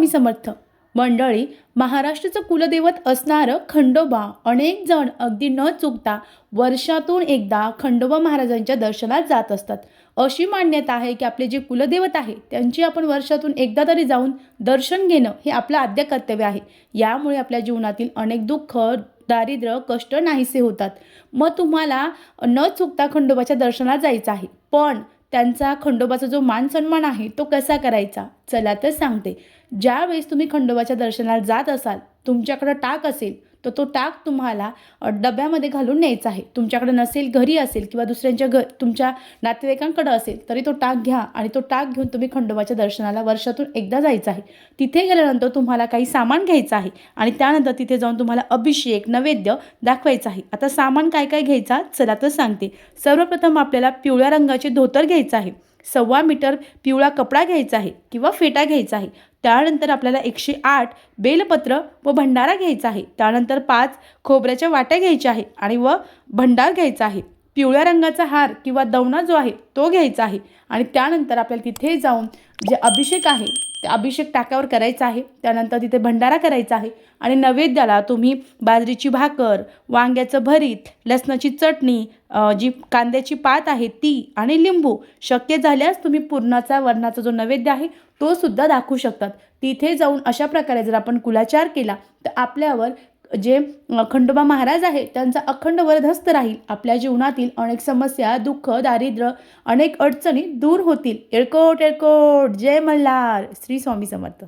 स्वामी समर्थ मंडळी महाराष्ट्राचं कुलदैवत असणारं खंडोबा अनेक जण अगदी न चुकता वर्षातून एकदा खंडोबा महाराजांच्या दर्शनात जात असतात. अशी मान्यता आहे की आपले जे कुलदैवत आहे त्यांची आपण वर्षातून एकदा तरी जाऊन दर्शन घेणं हे आपलं आद्य कर्तव्य आहे. यामुळे आपल्या जीवनातील अनेक दुःख दारिद्र्य कष्ट नाहीसे होतात. मग तुम्हाला न चुकता खंडोबाच्या दर्शनात जायचं आहे. पण त्यांचा खंडोबाचा जो मान सन्मान आहे तो कसा करायचा? चला तर सांगते. ज्यावेळेस तुम्ही खंडोबाच्या दर्शनाला जात असाल तुमच्याकडं टाक असेल तर तो टाक तुम्हाला डब्यामध्ये घालून न्यायचा आहे. तुमच्याकडे नसेल घरी असेल किंवा दुसऱ्यांच्या घ तुमच्या नातेवाईकांकडे असेल तरी तो टाक घ्या आणि तो टाक घेऊन तुम्ही खंडोबाच्या दर्शनाला वर्षातून एकदा जायचं आहे. तिथे गेल्यानंतर तुम्हाला काही सामान घ्यायचं आहे आणि त्यानंतर तिथे जाऊन तुम्हाला अभिषेक नैवेद्य दाखवायचं आहे. आता सामान काय काय घ्यायचा? चला तर सांगते. सर्वप्रथम आपल्याला पिवळ्या रंगाचे धोतर घ्यायचं आहे. सव्वा मीटर पिवळा कपडा घ्यायचा आहे किंवा फेटा घ्यायचा आहे. त्यानंतर आपल्याला एकशे आठ बेलपत्र व भंडारा घ्यायचा आहे. त्यानंतर पाच खोबऱ्याच्या वाट्या घ्यायच्या आहे आणि व भंडार घ्यायचा आहे. पिवळ्या रंगाचा हार किंवा दवणा जो आहे तो घ्यायचा आहे. आणि त्यानंतर आपल्याला तिथे जाऊन जे अभिषेक आहे ते अभिषेक टाक्यावर करायचा आहे. त्यानंतर तिथे भंडारा करायचा आहे. आणि नैवेद्याला तुम्ही बाजरीची भाकर वांग्याचं भरीत लसणाची चटणी जी कांद्याची पात आहे ती आणि लिंबू शक्य झाल्यास तुम्ही पूर्णाचा वरणाचा जो नैवेद्य आहे तो सुद्धा दाखवू शकतात. तिथे जाऊन अशा प्रकारे जर आपण कुलाचार केला तर आपल्यावर जे खंडोबा महाराज आहे त्यांचा अखंड वरदहस्त राहील. आपल्या जीवनातील अनेक समस्या दुःख दारिद्र्य अनेक अडचणी दूर होतील. एळकोट एळकोट. जय मल्हार. श्री स्वामी समर्थ.